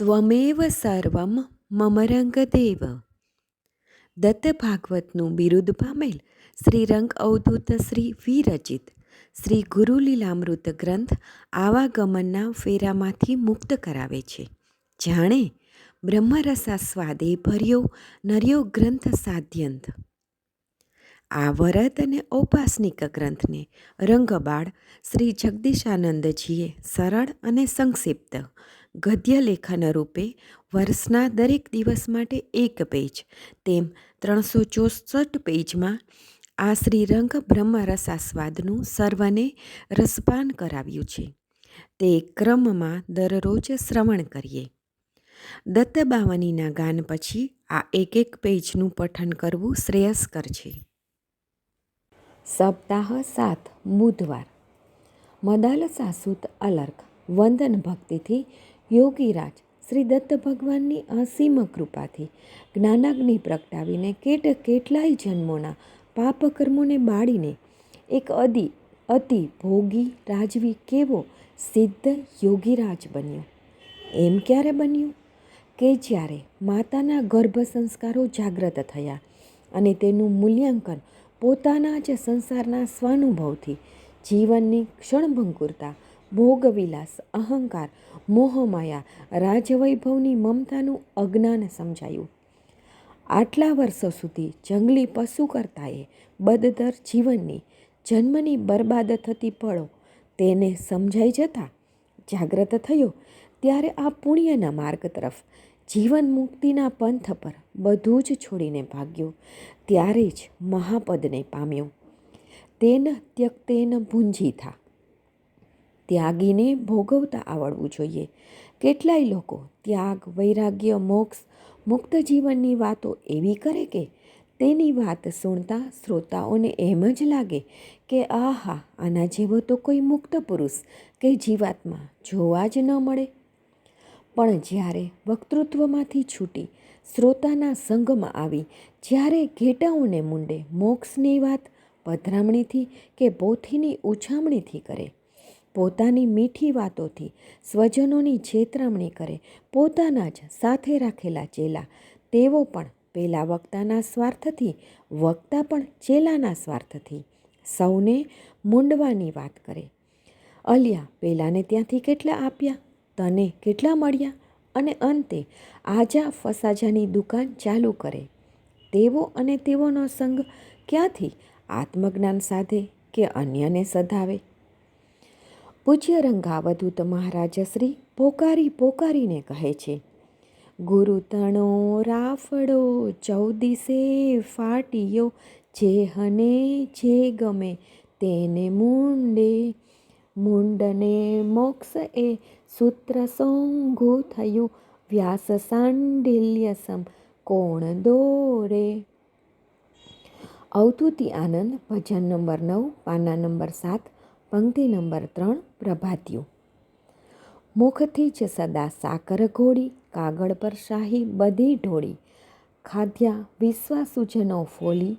ત્વમેવ સર્વમ મમરંગદેવ દત્ત ભાગવતનું બિરુદ પામેલ શ્રી રંગ અવધૂત શ્રી વિરચિત શ્રી ગુરુલીલામૃત ગ્રંથ આવાગમનના ફેરામાંથી મુક્ત કરાવે છે જાણે બ્રહ્મરસાસ્વાદે ભર્યો નર્યો ગ્રંથ સાધ્યંત આ વરત અને ઔપાસનિક ગ્રંથને રંગબાળ શ્રી જગદીશાનંદજીએ સરળ અને સંક્ષિપ્ત ગદ્ય લેખન રૂપે વર્ષના દરેક દિવસ માટે એક પેજ. તેમ ત્રણસો ચોસઠ પેજમાં આ શ્રીરંગ બ્રહ્મરસાસ્વાદનું સર્વને રસપાન કરાવ્યું છે. તે ક્રમમાં દરરોજ શ્રવણ કરીએ. દત્તબાવનીના ગાન પછી આ એક એક પેજનું પઠન કરવું શ્રેયસ્કર છે. સપ્તાહ સાત, બુધવાર. મદાલ સાસુત અલર્ક, વંદન ભક્તિથી યોગીરાજ શ્રી દત્ત ભગવાનની અસીમ કૃપાથી જ્ઞાનાગ્નિ પ્રગટાવીને કેટ કેટલાય જન્મોના પાપ કર્મોને બાળીને એક અધિ અતિ ભોગી, રાજવી કેવો સિદ્ધ યોગીરાજ બન્યો. એમ ક્યારે બન્યું? કે જ્યારે માતાના ગર્ભ સંસ્કારો જાગ્રત થયા અને તેનું મૂલ્યાંકન પોતાના જ સંસારના સ્વાનુભવથી જીવનની ક્ષણભંકુરતા ભોગવિલાસ, અહંકાર, મોહમાયા, રાજવૈભવની મમતાનું અજ્ઞાન સમજાયું. આટલા વર્ષો સુધી જંગલી પશુ કરતાએ બદદર જીવનની જન્મની બરબાદ થતી પળો તેને સમજાઈ જતા જાગ્રત થયો ત્યારે આ પુણ્યના માર્ગ તરફ જીવન મુક્તિના પંથ પર બધું જ છોડીને ભાગ્યો. ત્યારે જ મહાપદને પામ્યો. તેન ત્યક્તેન ભૂંજી થા. ત્યાગીને ભોગવતા આવડવું જોઈએ. કેટલાય લોકો ત્યાગ, વૈરાગ્ય, મોક્ષ, મુક્ત જીવનની વાતો એવી કરે કે તેની વાત સુણતા શ્રોતાઓને એમ જ લાગે કે આહા, આના જેવો તો કોઈ મુક્ત પુરુષ કે જીવાત્મા જોવા જ ન મળે. પણ જ્યારે વક્તૃત્વમાંથી છૂટી શ્રોતાના સંગમાં આવી, જ્યારે ઘેટાઓને મુંડે મોક્ષની વાત, પધરામણીથી કે પોથીની ઉછામણીથી કરે પોતાની મીઠી વાતોથી સ્વજનોની છેતરામણી કરે, પોતાના જ સાથે રાખેલા ચેલા. તેઓ પણ પેલા વક્તાના સ્વાર્થથી, વક્તા પણ ચેલાના સ્વાર્થથી સૌને મૂંડવાની વાત કરે. અલ્યા પેલાને ત્યાંથી કેટલા આપ્યા? તને કેટલા મળ્યા? અને અંતે આજા ફસાજાની દુકાન ચાલુ કરે. તેવો અને તેઓનો સંગ ક્યાંથી? આત્મજ્ઞાન સાધે કે અન્યને સધાવે? પૂજ્ય રંગાવધૂત મહારાજશ્રી પોકારી પોકારીને કહે છે, ગુરુ તણો રાફડો, ચૌદીસે ફાટીયો, જે હને જે ગમે તેને મુંડે. મુંડને મોક્ષ એ સૂત્ર સોંઘુ થયું, વ્યાસ સાંડિલ્ય સમ કોણ દોરે અવધૂતિ આનંદ, ભજન નંબર નવ, પાના નંબર સાત પંક્તિ નંબર ત્રણ, પ્રભાત્યું. મુખથી જ સદા સાકર ઘોડી, કાગળ પર શાહી બધી ઢોળી ખાધ્યા વિશ્વાસુજનો ફોલી,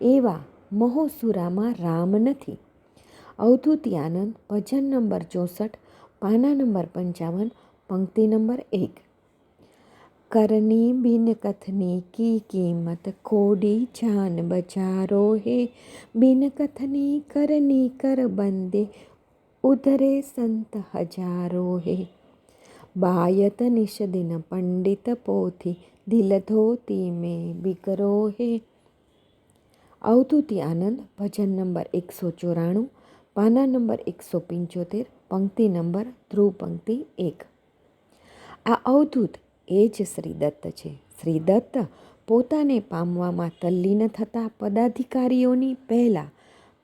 એવા મહોસુરામાં રામ નથી. અવધૂતિ આનંદ, ભજન નંબર ચોસઠ, પાના નંબર પંચાવન, પંક્તિ નંબર એક. કરની બિન કથની કી કિંમત ખોડી જાન બજારો હે બિન કથની કરની કર બંદે ઉધરે સંત હજારો હે બાયત નિષદિન પંડિત પોથી દિલ ધોતી મેં બિકરો હે અવધૂતિ આનંદ ભજન નંબર એકસો ચોરાણું પાના નંબર એકસો પંચોતેર પંક્તિ નંબર ધ્રુવ પંક્તિ એક આ અવધૂત એ જ શ્રીદત્ત છે. શ્રીદત્ત પોતાને પામવામાં તલ્લીન થતા પદાધિકારીઓની પહેલાં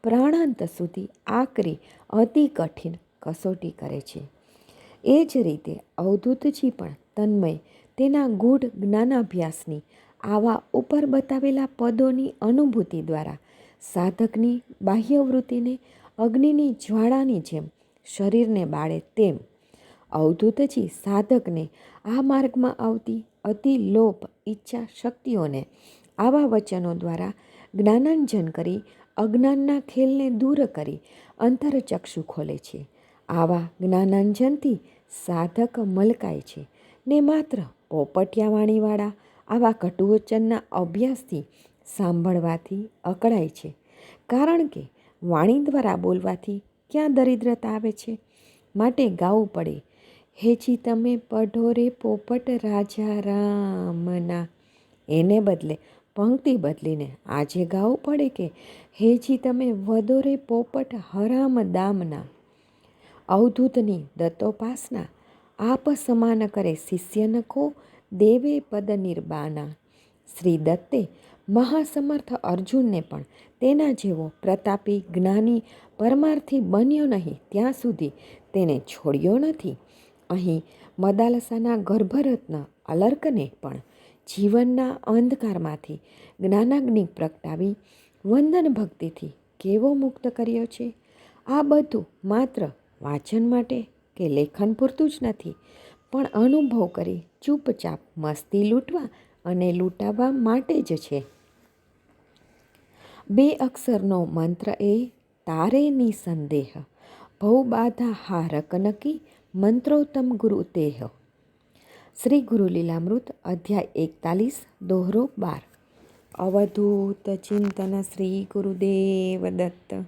પ્રાણાંત સુધી આકરી અતિ કઠિન કસોટી કરે છે. એ જ રીતે અવધૂતજી પણ તન્મય તેના ગૂઢ જ્ઞાનાભ્યાસની આવા ઉપર બતાવેલા પદોની અનુભૂતિ દ્વારા સાધકની બાહ્યવૃત્તિને અગ્નિની જ્વાળાની જેમ શરીરને બાળે તેમ અવધૂતજી સાધકને આ માર્ગમાં આવતી અતિ લોભ, ઈચ્છા શક્તિઓને આવા વચનો દ્વારા જ્ઞાનાંજન કરી અજ્ઞાનના ખેલને દૂર કરી અંતરચક્ષુ ખોલે છે. આવા જ્ઞાનાંજનથી સાધક મલકાય છે. ને માત્ર પોપટિયા વાણીવાળા આવા કટુવચનના અભ્યાસથી સાંભળવાથી અકળાય છે. કારણ કે વાણી દ્વારા બોલવાથી ક્યાં દરિદ્રતા આવે છે? માટે ગાવું પડે હેજી તમે પઢોરે પોપટ રાજા રામના. એને બદલે પંક્તિ બદલીને આજે ગાવું પડે કે હેજી તમે વધોરે પોપટ હરામ દામના. અવધૂતની દત્તોપાસના. આપ સમાન કરે શિષ્ય નખો દેવે પદ નિર્બાના. શ્રી દત્તે મહાસમર્થ અર્જુનને પણ તેના જેવો પ્રતાપી જ્ઞાની પરમાર્થી બન્યો નહીં. ત્યાં સુધી તેને છોડ્યો નથી. અહીં મદાલસાના ગર્ભરત્ન અલર્કને પણ જીવનના અંધકારમાંથી જ્ઞાનાગ્નિ પ્રગટાવી વંદન ભક્તિથી કેવો મુક્ત કર્યો છે? આ બધું માત્ર વાંચન માટે કે લેખન પૂરતું જ નથી, પણ અનુભવ કરી ચૂપચાપ મસ્તી લૂંટવા અને લૂંટાવવા માટે જ છે. બે અક્ષરનો મંત્ર એ તારે નિસંદેહ ભવ બાધા હારક નકી મંત્રોત્તમ ગુરુ તેહ. શ્રી ગુરુ લીલામૃત અધ્યાય એકતાલીસ, દોહરો બાર. અવધૂત ચિંતન શ્રી ગુરુદેવ દત્ત.